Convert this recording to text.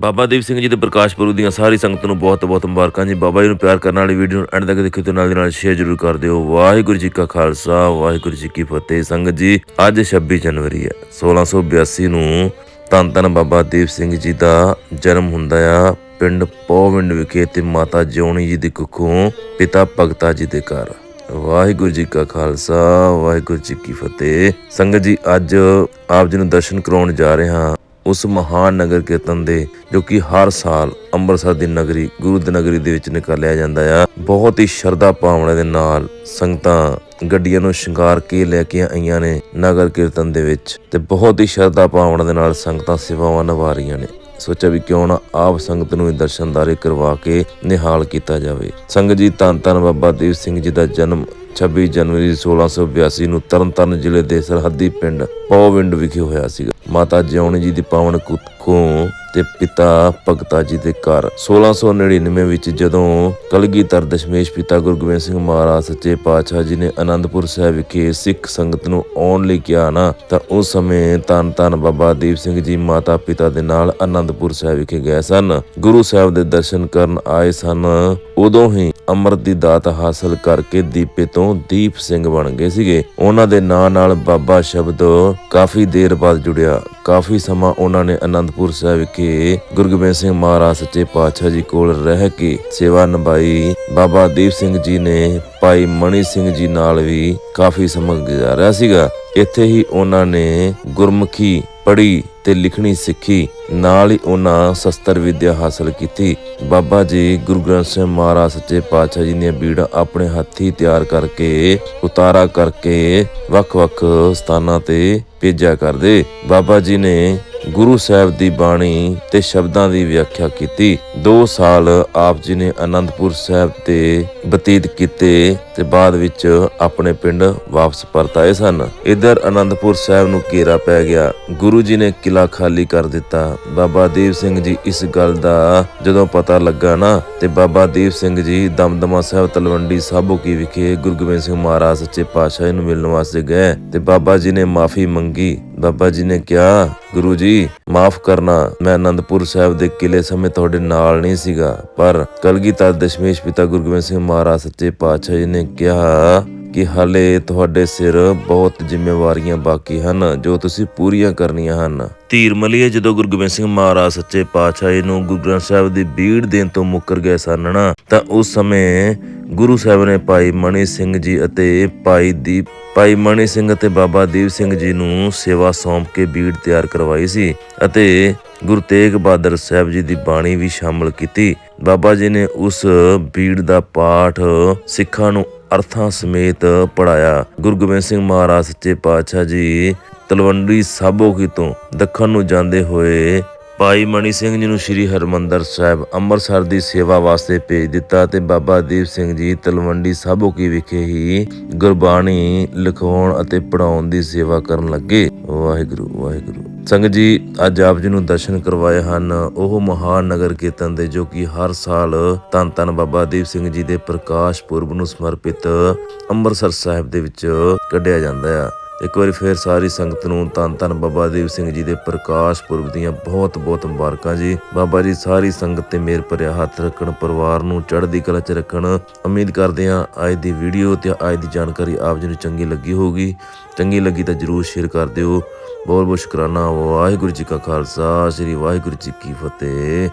ਬਾਬਾ ਦੀਪ ਸਿੰਘ ਜੀ ਦੇ ਪ੍ਰਕਾਸ਼ ਪੁਰਬ ਦੀਆਂ ਸਾਰੀ ਸੰਗਤ ਨੂੰ ਬਹੁਤ ਬਹੁਤ ਮੁਬਾਰਕਾਂ ਜੀ। ਬਾਬਾ ਜੀ ਨੂੰ ਪਿਆਰ ਕਰਨ ਵਾਲੀ ਵੀਡੀਓ ਨੂੰ ਐਂਡ ਤੱਕ ਦੇਖਿਓ ਤੇ ਨਾਲ ਦੀ ਨਾਲ ਸ਼ੇਅਰ ਜ਼ਰੂਰ ਕਰ ਦਿਓ। ਵਾਹਿਗੁਰੂ ਜੀ ਕਾ ਖਾਲਸਾ, ਵਾਹਿਗੁਰੂ ਜੀ ਕੀ ਫਤਿਹ। ਸੰਗਤ ਜੀ, ਅੱਜ 26 ਜਨਵਰੀ ਹੈ 1682 ਨੂੰ ਧੰਨ ਧੰਨ ਬਾਬਾ ਦੀਪ ਸਿੰਘ ਜੀ ਦਾ ਜਨਮ ਹੁੰਦਾ ਆ ਪਿੰਡ ਪੋਵਿੰਡ ਵਿਖੇ ਤੇ ਮਾਤਾ ਜਿਉਣੀ ਜੀ ਦੀ ਕੁੱਖੋਂ ਪਿਤਾ ਭਗਤਾ ਜੀ ਦੇ ਘਰ। ਵਾਹਿਗੁਰੂ ਜੀ ਕਾ ਖਾਲਸਾ, ਵਾਹਿਗੁਰੂ ਜੀ ਕੀ ਫਤਿਹ। ਸੰਗਤ ਜੀ, ਅੱਜ ਆਪ ਜੀ ਨੂੰ ਦਰਸ਼ਨ ਕਰਾਉਣ ਜਾ ਰਹੇ ਹਾਂ। ਉਸ ਮਹਾਨ ਨਗਰ ਕੀਰਤਨ ਦੇ, ਜੋ ਕਿ ਹਰ ਸਾਲ ਅੰਮ੍ਰਿਤਸਰ ਦੀ ਨਗਰੀ, ਗੁਰੂ ਦੀ ਨਗਰੀ ਦੇ ਵਿੱਚ ਨਿਕਾਲਿਆ ਜਾਂਦਾ ਆ। ਬਹੁਤ ਹੀ ਸ਼ਰਧਾ ਭਾਵਨਾ ਦੇ ਨਾਲ ਸੰਗਤਾਂ ਗੱਡੀਆਂ ਨੂੰ ਸ਼ਿੰਗਾਰ ਕੇ ਲੈ ਕੇ ਆਈਆਂ ਨੇ ਨਗਰ ਕੀਰਤਨ ਦੇ ਵਿੱਚ ਤੇ ਬਹੁਤ ਹੀ ਸ਼ਰਧਾ ਭਾਵਨਾ ਦੇ ਨਾਲ ਸੰਗਤਾਂ ਸੇਵਾਵਾਂ ਨਿਭਾ ਰਹੀਆਂ ਨੇ। ਸੋਚਿਆ ਵੀ ਕਿਉਂ ਨਾ ਆਪ ਸੰਗਤ ਨੂੰ ਇਹ ਦਰਸ਼ਨਦਾਰੇ ਕਰਵਾ ਕੇ ਨਿਹਾਲ ਕੀਤਾ ਜਾਵੇ। ਸੰਗਤ ਜੀ, ਧੰਨ ਧੰਨ ਬਾਬਾ ਦੀਪ ਸਿੰਘ ਜੀ ਦਾ ਜਨਮ 26 ਜਨਵਰੀ 1682 ਨੂੰ ਤਰਨਤਾਰਨ ਜ਼ਿਲ੍ਹੇ ਦੇ ਸਰਹੱਦੀ ਪਿੰਡ ਪੌਵਿੰਡ ਵਿਖੇ ਹੋਇਆ ਸੀਗਾ। ਮਾਤਾ ਜਿਉਣੀ ਜੀ ਦੀ ਪਾਵਨ ਕੁੱਖੋਂ ਤੇ ਪਿਤਾ ਭਗਤਾ ਜੀ ਦੇ ਘਰ। 1699 ਵਿੱਚ ਜਦੋਂ ਕਲਗੀਧਰ ਦਸ਼ਮੇਸ਼ ਪਿਤਾ ਗੁਰੂ ਗੋਬਿੰਦ ਸਿੰਘ ਮਹਾਰਾਜ ਸੱਚੇ ਪਾਤਸ਼ਾਹ ਜੀ ਨੇ ਅਨੰਦਪੁਰ ਸਾਹਿਬ ਵਿਖੇ ਸਿੱਖ ਸੰਗਤ ਨੂੰ ਆਉਣ ਲਈ ਕਿਹਾ ਨਾ, ਤਾਂ ਉਸ ਸਮੇਂ ਧੰਨ ਧੰਨ ਬਾਬਾ ਦੀਪ ਸਿੰਘ ਜੀ ਮਾਤਾ ਪਿਤਾ ਦੇ ਨਾਲ ਅਨੰਦਪੁਰ ਸਾਹਿਬ ਵਿਖੇ ਗਏ ਸਨ। ਗੁਰੂ ਸਾਹਿਬ ਦੇ ਦਰਸ਼ਨ ਕਰਨ ਆਏ ਸਨ। ਉਦੋਂ ਹੀ ਅੰਮ੍ਰਿਤ ਦੀ ਦਾਤ ਹਾਸਲ ਕਰਕੇ ਦੀਪੇ ਤੋਂ ਦੀਪ ਸਿੰਘ ਬਣ ਗਏ ਸੀਗੇ। ਉਹਨਾਂ ਦੇ ਨਾਂ ਨਾਲ ਬਾਬਾ ਸ਼ਬਦ ਕਾਫੀ ਦੇਰ ਬਾਅਦ ਜੁੜਿਆ। ਕਾਫੀ ਸਮਾਂ ਉਹਨਾਂ ਨੇ ਅਨੰਦਪੁਰ ਸਾਹਿਬ ਵਿਖੇ ਗੁਰੂ ਗੋਬਿੰਦ ਸਿੰਘ ਮਹਾਰਾਜ ਸੱਚੇ ਪਾਤਸ਼ਾਹ ਜੀ ਕੋਲ ਰਹਿ ਕੇ ਸੇਵਾ ਨਿਭਾਈ। ਬਾਬਾ ਦੀਪ ਸਿੰਘ ਜੀ ਨੇ ਭਾਈ ਮਣੀ ਸਿੰਘ ਜੀ ਨਾਲ ਵੀ ਕਾਫੀ ਸਮਾਂ ਗੁਜ਼ਾਰਿਆ ਸੀਗਾ। ਇੱਥੇ ਹੀ ਉਹਨਾਂ ਨੇ ਗੁਰਮੁਖੀ ਪੜ੍ਹੀ ਤੇ ਲਿਖਣੀ ਸਿੱਖੀ, ਨਾਲ ਹੀ ਉਹਨਾਂ ਸ਼ਸਤਰ ਵਿਦਿਆ ਹਾਸਲ ਕੀਤੀ। ਬਾਬਾ ਜੀ ਗੁਰੂ ਗ੍ਰੰਥ ਸਾਹਿਬ ਮਹਾਰਾਜ ਸੱਚੇ ਪਾਤਸ਼ਾਹ ਜੀ ਦੀਆਂ ਬੀੜਾਂ ਆਪਣੇ ਹੱਥੀ ਤਿਆਰ ਕਰਕੇ, ਉਤਾਰਾ ਕਰਕੇ ਵੱਖ-ਵੱਖ ਸਥਾਨਾਂ ਤੇ ਭੇਜਿਆ ਕਰਦੇ। ਬਾਬਾ ਜੀ ਨੇ ਗੁਰੂ ਸਾਹਿਬ ਦੀ ਬਾਣੀ ਤੇ ਸ਼ਬਦਾਂ ਦੀ ਵਿਆਖਿਆ ਕੀਤੀ। 2 ਸਾਲ ਆਪ ਜੀ ਨੇ ਅਨੰਦਪੁਰ ਸਾਹਿਬ ਤੇ ਬਤੀਤ ਕੀਤੇ ਤੇ ਬਾਅਦ ਵਿੱਚ ਆਪਣੇ ਪਿੰਡ ਵਾਪਸ ਪਰਤ ਆਏ ਸਨ। ਇਧਰ ਆਨੰਦਪੁਰ ਸਾਹਿਬ ਨੂੰ ਘੇਰਾ ਪੈ ਗਿਆ। ਗੁਰੂ ਜੀ ਨੇ ਕਿਲਾ ਖਾਲੀ ਕਰ ਦਿੱਤਾ। ਬਾਬਾ ਦੀਪ ਸਿੰਘ ਜੀ ਇਸ ਗੱਲ ਦਾ ਜਦੋਂ ਪਤਾ ਲੱਗਾ ਨਾ ਤੇ ਬਾਬਾ ਦੀਪ ਸਿੰਘ ਜੀ ਦਮਦਮਾ ਸਾਹਿਬ ਤਲਵੰਡੀ ਸਾਬੋ ਕੀ ਵਿਖੇ ਗੁਰੂ ਗੋਬਿੰਦ ਸਿੰਘ ਮਹਾਰਾਜ ਸੱਚੇ ਪਾਤਸ਼ਾਹ ਨੂੰ ਮਿਲਣ ਵਾਸਤੇ ਗਏ ਤੇ ਬਾਬਾ ਜੀ ਨੇ ਮਾਫੀ ਮੰਗੀ। ਬਾਬਾ ਜੀ ਨੇ ਕਿਹਾ, ਗੁਰੂ ਜੀ, ਮਾਫ ਕਰਨਾ, ਮੈਂ ਅਨੰਦਪੁਰ ਸਾਹਿਬ ਦੇ ਕਿਲੇ ਸਮੇਂ ਤੁਹਾਡੇ ਨਾਲ ਨਹੀਂ ਸੀਗਾ, ਪਰ ਕਲਗੀਧਰ ਦਸ਼ਮੇਸ਼ ਪਿਤਾ ਗੁਰੂ ਗੋਬਿੰਦ ਸਿੰਘ ਮਹਾਰਾਜ ਸੱਚੇ ਪਾਤਸ਼ਾਹ ਜੀ ਨੇ ਕਿਹਾ ਕਿ ਹਲੇ ਤੁਹਾਡੇ ਸਿਰ ਬਹੁਤ ਜ਼ਿੰਮੇਵਾਰੀਆਂ ਬਾਕੀ ਹਨ, ਜੋ ਤੁਸੀਂ ਪੂਰੀਆਂ ਕਰਨੀਆਂ ਹਨ। ਧੀਰ ਮਲੀਏ, ਜਦੋਂ ਗੁਰੂ ਗੋਬਿੰਦ ਸਿੰਘ ਮਹਾਰਾਜ ਸੱਚੇ ਪਾਤਸ਼ਾਹ ਜੀ ਨੂੰ ਗੁਰੂ ਗ੍ਰੰਥ ਸਾਹਿਬ ਦੀ ਬੀੜ ਦੇਣ ਤੋਂ ਮੁੱਕਰ ਗਏ ਸਨ ਨਾ, ਤਾਂ ਉਸ ਸਮੇਂ ਗੁਰੂ ਸਾਹਿਬ ਨੇ ਭਾਈ ਮਣੀ ਸਿੰਘ ਜੀ ਅਤੇ ਭਾਈ ਦੀਪ, ਭਾਈ ਮਣੀ ਸਿੰਘ ਅਤੇ ਬਾਬਾ ਦੀਪ ਸਿੰਘ ਜੀ ਨੂੰ ਸੇਵਾ ਸੌਂਪ ਕੇ ਬੀੜ ਤਿਆਰ ਕਰਵਾਈ ਸੀ ਅਤੇ ਗੁਰੂ ਤੇਗ ਬਹਾਦਰ ਸਾਹਿਬ ਜੀ ਦੀ ਬਾਣੀ ਵੀ ਸ਼ਾਮਲ ਕੀਤੀ। ਬਾਬਾ ਜੀ ਨੇ ਉਸ ਬੀੜ ਦਾ ਪਾਠ ਸਿੱਖਾਂ ਨੂੰ ਅਰਥਾਂ ਸਮੇਤ ਪੜਾਇਆ ਗੁਰੂ ਗੋਬਿੰਦ ਸਿੰਘ ਮਹਾਰਾਜ ਸੱਚੇ ਪਾਤਸ਼ਾਹ ਜੀ ਤਲਵੰਡੀ ਸਾਬੋ ਤੋਂ ਦੱਖਣ ਨੂੰ ਜਾਂਦੇ ਹੋਏ ਭਾਈ ਮਣੀ ਸਿੰਘ ਜੀ ਨੂੰ ਸ੍ਰੀ ਹਰਮੰਦਰ ਸਾਹਿਬ ਅੰਮ੍ਰਿਤਸਰ ਦੀ ਸੇਵਾ ਵਾਸਤੇ ਭੇਜ ਦਿੱਤਾ ਤੇ ਬਾਬਾ ਦੀਪ ਸਿੰਘ ਜੀ ਤਲਵੰਡੀ ਸਾਬੋਕੀ ਵਿਖੇ ਹੀ ਗੁਰਬਾਣੀ ਲਿਖਾਉਣ ਅਤੇ ਪੜਾਉਣ ਦੀ ਸੇਵਾ ਕਰਨ ਲੱਗੇ। ਵਾਹਿਗੁਰੂ ਵਾਹਿਗੁਰੂ। ਸੰਗਤ ਜੀ, ਅੱਜ ਆਪ ਜੀ ਨੂੰ ਦਰਸ਼ਨ ਕਰਵਾਏ ਹਨ ਉਹ ਮਹਾਨ ਨਗਰ ਕੀਰਤਨ ਦੇ, ਜੋ ਕਿ ਹਰ ਸਾਲ ਧੰਨ ਧੰਨ ਬਾਬਾ ਦੀਪ ਸਿੰਘ ਜੀ ਦੇ ਪ੍ਰਕਾਸ਼ ਪੁਰਬ ਨੂੰ ਸਮਰਪਿਤ ਅੰਮ੍ਰਿਤਸਰ ਸਾਹਿਬ ਦੇ ਵਿੱਚ ਕੱਢਿਆ ਜਾਂਦਾ ਆ। ਇੱਕ ਵਾਰੀ ਫੇਰ ਸਾਰੀ ਸੰਗਤ ਨੂੰ ਧੰਨ ਧੰਨ ਬਾਬਾ ਦੀਪ ਸਿੰਘ ਜੀ ਦੇ ਪ੍ਰਕਾਸ਼ ਪੁਰਬ ਦੀਆਂ ਬਹੁਤ ਬਹੁਤ ਮੁਬਾਰਕਾਂ ਜੀ। ਬਾਬਾ ਜੀ, ਸਾਰੀ ਸੰਗਤ ਤੇ ਮੇਰ ਭਰਿਆ ਹੱਥ ਰੱਖਣ, ਪਰਿਵਾਰ ਨੂੰ ਚੜ੍ਹਦੀ ਕਲਾ 'ਚ ਰੱਖਣ। ਉਮੀਦ ਕਰਦੇ ਹਾਂ ਅੱਜ ਦੀ ਵੀਡੀਓ ਤੇ ਅੱਜ ਦੀ ਜਾਣਕਾਰੀ ਆਪ ਜੀ ਨੂੰ ਚੰਗੀ ਲੱਗੀ ਹੋਊਗੀ। ਚੰਗੀ ਲੱਗੀ ਤਾਂ ਜਰੂਰ ਸ਼ੇਅਰ ਕਰ ਦਿਓ। ਬਹੁਤ ਬਹੁਤ ਸ਼ੁਕਰਾਨਾ। ਵਾਹਿਗੁਰੂ ਜੀ ਕਾ ਖਾਲਸਾ। ਸ੍ਰੀ ਵਾਹਿਗੁਰੂ ਜੀ ਕੀ ਫਤਿਹ।